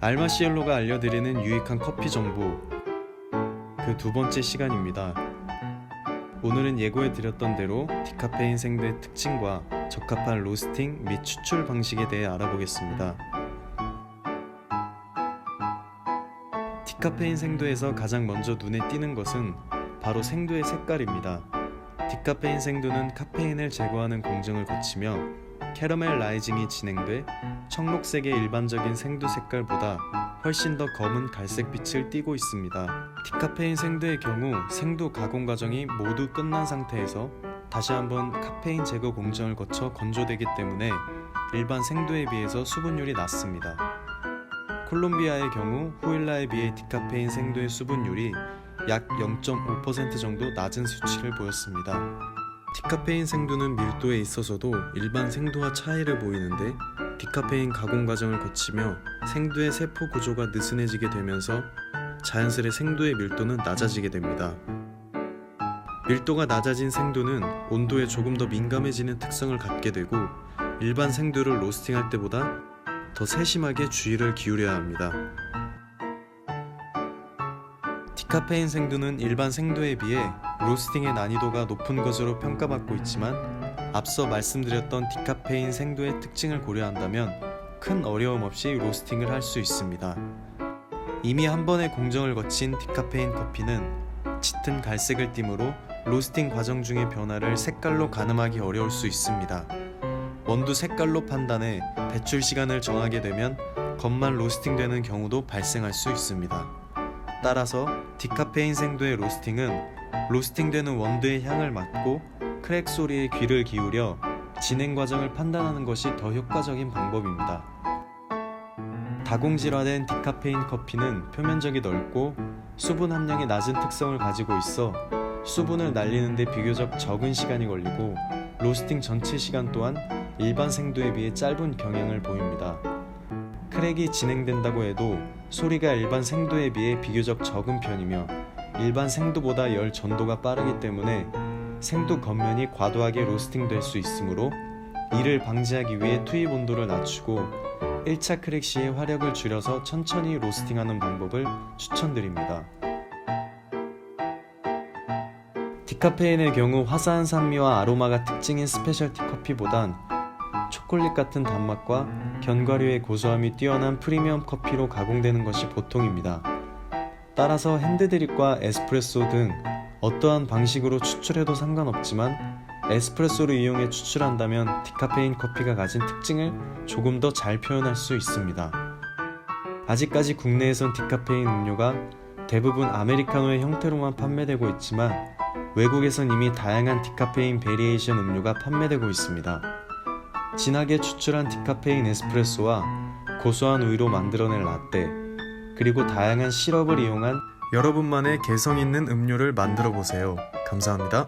알마시엘로가 알려드리는 유익한 커피 정보 그 두 번째 시간입니다. 오늘은 예고해 드렸던 대로 디카페인 생두의 특징과 적합한 로스팅 및 추출 방식에 대해 알아보겠습니다. 디카페인 생두에서 가장 먼저 눈에 띄는 것은 바로 생두의 색깔입니다. 디카페인 생두는 카페인을 제거하는 공정을 거치며 캐러멜 라이징이 진행돼 청록색의 일반적인 생두 색깔보다 훨씬 더 검은 갈색빛을 띠고 있습니다. 디카페인 생두의 경우 생두 가공 과정이 모두 끝난 상태에서 다시 한번 카페인 제거 공정을 거쳐 건조되기 때문에 일반 생두에 비해서 수분율이 낮습니다. 콜롬비아의 경우 후일라에 비해 디카페인 생두의 수분율이 약 0.5% 정도 낮은 수치를 보였습니다. 디카페인 생두는 밀도에 있어서도 일반 생두와 차이를 보이는데 디카페인 가공 과정을 거치며 생두의 세포 구조가 느슨해지게 되면서 자연스레 생두의 밀도는 낮아지게 됩니다. 밀도가 낮아진 생두는 온도에 조금 더 민감해지는 특성을 갖게 되고 일반 생두를 로스팅할 때보다 더 세심하게 주의를 기울여야 합니다. 디카페인 생두는 일반 생두에 비해 로스팅의 난이도가 높은 것으로 평가받고 있지만 앞서 말씀드렸던 디카페인 생두의 특징을 고려한다면 큰 어려움 없이 로스팅을 할 수 있습니다. 이미 한 번의 공정을 거친 디카페인 커피는 짙은 갈색을 띠므로 로스팅 과정 중의 변화를 색깔로 가늠하기 어려울 수 있습니다. 원두 색깔로 판단해 배출 시간을 정하게 되면 겉만 로스팅되는 경우도 발생할 수 있습니다. 따라서 디카페인 생두의 로스팅은 로스팅되는 원두의 향을 맡고 크랙 소리에 귀를 기울여 진행 과정을 판단하는 것이 더 효과적인 방법입니다. 다공질화된 디카페인 커피는 표면적이 넓고 수분 함량이 낮은 특성을 가지고 있어 수분을 날리는데 비교적 적은 시간이 걸리고 로스팅 전체 시간 또한 일반 생두에 비해 짧은 경향을 보입니다. 크랙이 진행된다고 해도 소리가 일반 생두에 비해 비교적 적은 편이며 일반 생두보다 열 전도가 빠르기 때문에 생두 겉면이 과도하게 로스팅될 수 있으므로 이를 방지하기 위해 투입 온도를 낮추고 1차 크랙 시에 화력을 줄여서 천천히 로스팅하는 방법을 추천드립니다. 디카페인의 경우 화사한 산미와 아로마가 특징인 스페셜티 커피보단 초콜릿 같은 단맛과 견과류의 고소함이 뛰어난 프리미엄 커피로 가공되는 것이 보통입니다. 따라서 핸드드립과 에스프레소 등 어떠한 방식으로 추출해도 상관없지만 에스프레소를 이용해 추출한다면 디카페인 커피가 가진 특징을 조금 더 잘 표현할 수 있습니다. 아직까지 국내에선 디카페인 음료가 대부분 아메리카노의 형태로만 판매되고 있지만 외국에선 이미 다양한 디카페인 베리에이션 음료가 판매되고 있습니다. 진하게 추출한 디카페인 에스프레소와 고소한 우유로 만들어낸 라떼, 그리고 다양한 시럽을 이용한 여러분만의 개성 있는 음료를 만들어 보세요. 감사합니다.